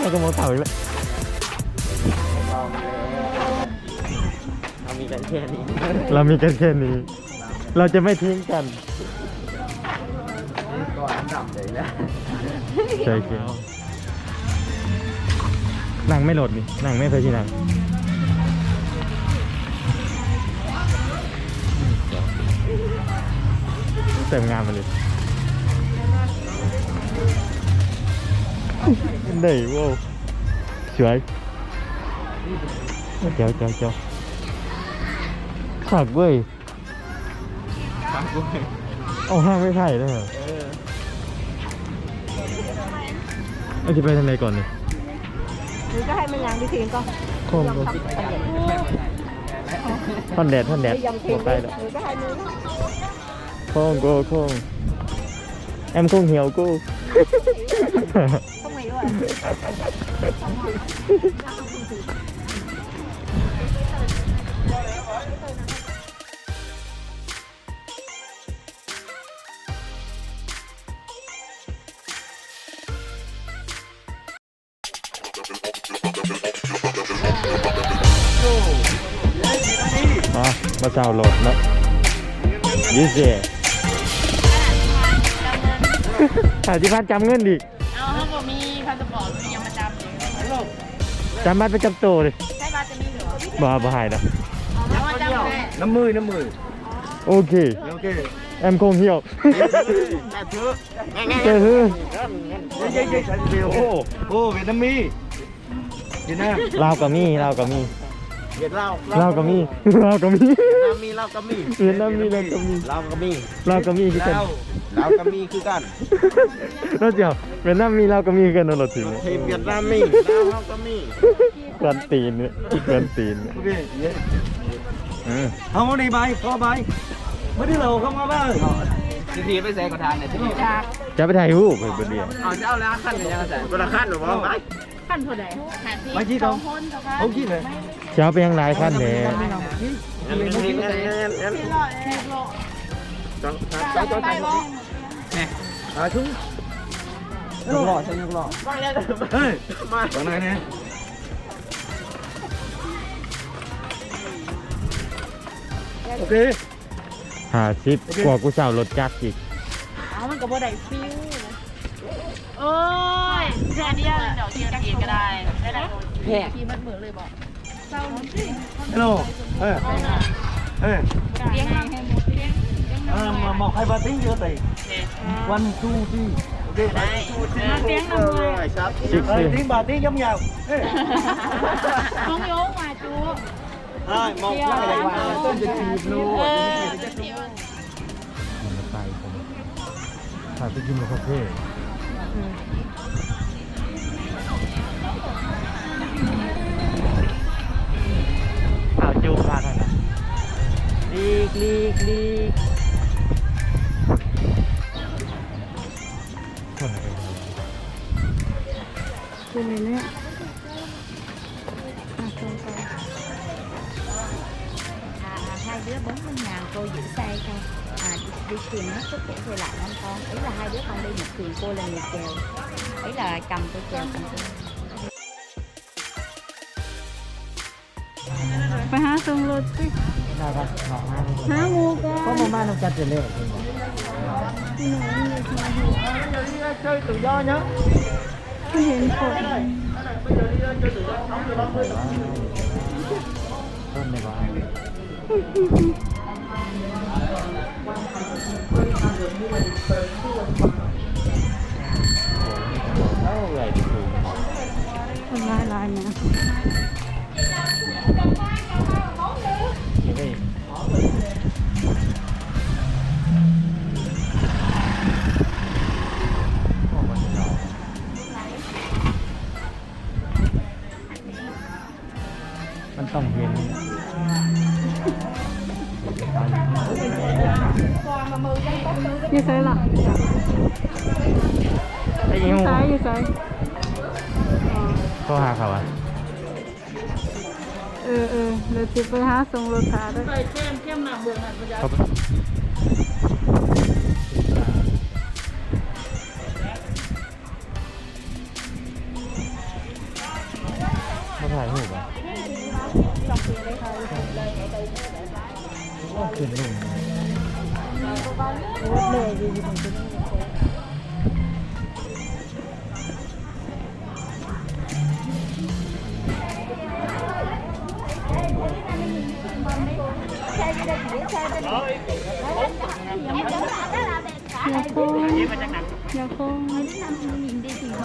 เราก็มอเก่าอีกแล้วเรามีกันแค่นี้เรามีกันแค่นี้ เราจะไม่ทิ้งกันก่อนดับเลยนะใช่เกลนั่งไม่โหลดนี่นั่งไม่เคยที่นั่งเต็มงานมาเลย ได้โว้วสวยเจ้าเจ้าเจ้าขักเว้ยครับกูเอาห้างไม่ไผ่ด้วยเหรอเออเอาจะไปทางไหนก่อนนี่หรือก็ให้มันยางดีทีก็โค้งยอมก็ทำสำเร็จท่อนแดดท่อนแดดไม่ยอมทิ้หังวไปแล้วหรือก็ให้มือโค้งกูโค้งแอมโค้งเหี่ยวกูต้องไม่ด้วยมามาเจ้าโหลดนะยี่สิบ ถ่ายที่พันจำเงินดิ จำบัตรประจำตัวเลยใช่บัตรจะมีเหรอบ้าบ้าหายนะแล้วมาจำเลยน้ำมือน้ำมือโอเค โอเคแอมโค้งเหี่ยวแม่เชื้อเจอฮือ เย้เย้ใส่เดียวโอ้โอ้เวียดนามีเวียดนามลาวกับมีลาวกับมีเวียดลาวลาวกับมีลาวกับมีเวียดนามมีลาวก็มีเวียดนามมีลาวก็มีลาวก็มีลาวกับมีคือกันลาวลาวก็มีคือกันรถเดียวเวียดนามมีลาวกับมีคือกันนะรถถึงทีมเวียดนามมีลาวก็มีกันตีนเนี่ยกันตีนเนี่ยโอเคเย้อืมเอามาดีใบพอใบไม่ได้เราเข้ามาบ้างทีทีไปแซงกระทานเนี่ยทีทีจากจะไปถ่ายรูปเพื่อนเดียวเอาจะเอาแล้วขั้นยังไงแซงกระขั้นหรือเปล่าไปขั้นเท่าไหร่หาไม่คิดสเอาองคนเท่ากันเขาคิดเลย จะเอาไปยังไรขั้นเนี่ยงั้นงั้นงั้นงั้นที่รอดที่รอดจังจังจัจังงไปจังบ่อ่าชุ่มยกหล่อใช่ยกหล่อเฮ้ยมาตอนไหนเนี่ยโอเคหาซิปกว่ากูเช่ารถจักรอีกเอามันก็บ่ได้ฟิวโอ้ยแค่นี้เดี๋ยวเทียบเกียก็ได้ได้ได้แค่ที่มันเหมือนเลยบอก เศร้าจริงฮัลโหลเฮ้ยเฮ้ยเลี้ยงให้หมดเลี้ยงเออมาหมอกให้ Tigli. Sini ni. hai đứa 40 ngàn cô giữ xe cho. À, đi thuyền hết sức để về lại con con. Ấy là hai đứa con đi một thuyền cô là người chèo. Ấy là cầm tôi chèo chồng tôi phải hát xong luôn chứ งรถสิน่ารักมากมากหาหมูกันเพราะมาม่าต้องจัดเป็นเรื่องจริงที่ไหนมีมาดู chơi tự do nhá ไม่เห็นคนต้นในบ้านเอาไว้ดิคุณคนร้ายลายนะ อยู่ไสล่ะไอ้อยิยู่งไสอยู่ไสเขาหาเขาอะเออเออเดี๋ยวสิไปหาส่งรถถาด้วยใส่เข้มเข้มหนักเบื่อหนักประหยั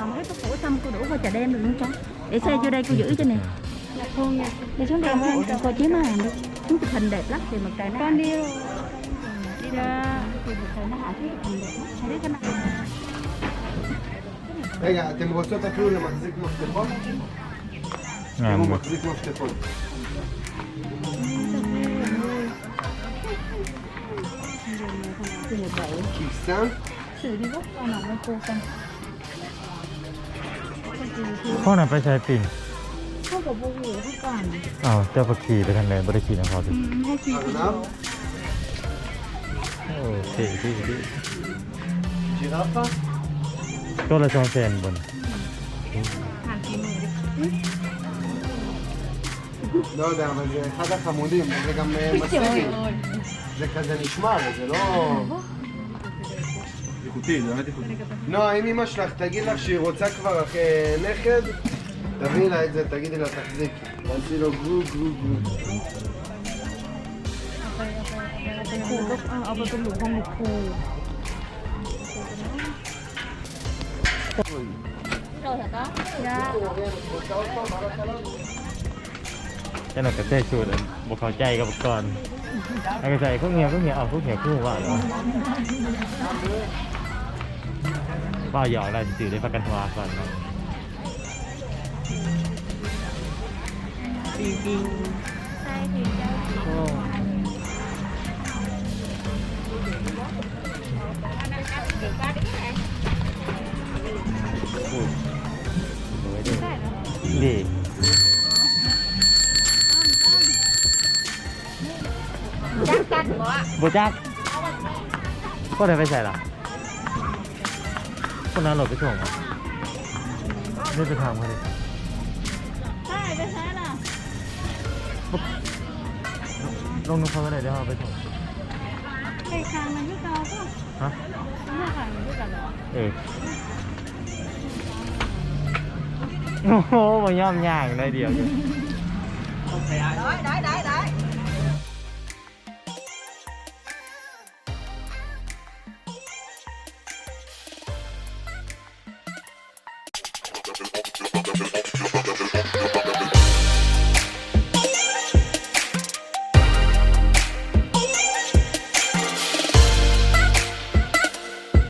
nào mà hết thuốc phổ xong cô đổ vào trà đen được không cháu để xe vô đây cô giữ cho nè Thương. Đi xuống đây cô, cô chiếm hàng đi. Chúng chụp hình đẹp lắm thì mặt trời nó. Con đi rồi. Đi ra. Thì mặt trời nó hạ xuống chụp hình đẹp lắm. Thấy cái này. رجع تلبسوا تاكلوا مخزيك مختلفون نعم مخزيك مختلفون Chị sáng Chị đi gốc, ông nào mới cô พ่อน่ะไปใช้ปิ่น không có vô hiệu hết còn อ้าวเจ้าประขี่ไปทางไหนบริขี่ทางเขาดิ อืมให้ขี่ ארנב? โอ้เท่ดีดี ג'ירפה? ตัวละสองแสนบน לא יודע, אבל זה אחד החמודים, זה גם אה, מסיבי. זה כזה נשמע, אבל זה לא... איכותי, זה באמת איכותי. נועה, אם אמא שלך תגיד לך שהיא רוצה כבר אה, נכד, תביאי לה את זה, תגידי לה תחזיקי. תעשי לו גרו גרו גרו. khu gốc ao bên trong lũ không được khu rồi hả có dạ เจ้าหน้าก็ใส่สูตรอันบกเข้าใส่ก็ใส่พวกเหี่ยวพวกเหี่ยวเอาพวกเหี่ยวคู่ว่าเหรอว่าหยอกอะไรสื่อได้ประกันตัวก่อนเนาะโอ้ บูจักก็ได้ไปใส่หรอคนนั้นหลบไปส่งเหรอไม่ไปทำเขาเลยใช่ไปใช้ล่ะลงนึกเขาก็ได้เดี๋ยวเอาไปส่งไอ้คางมันไม่เกาป่ะฮะไม่คางมันไม่เกาหรอเออโอ้โหมันย่อมย่างได้เดียวอยู่ đấy đấy đấy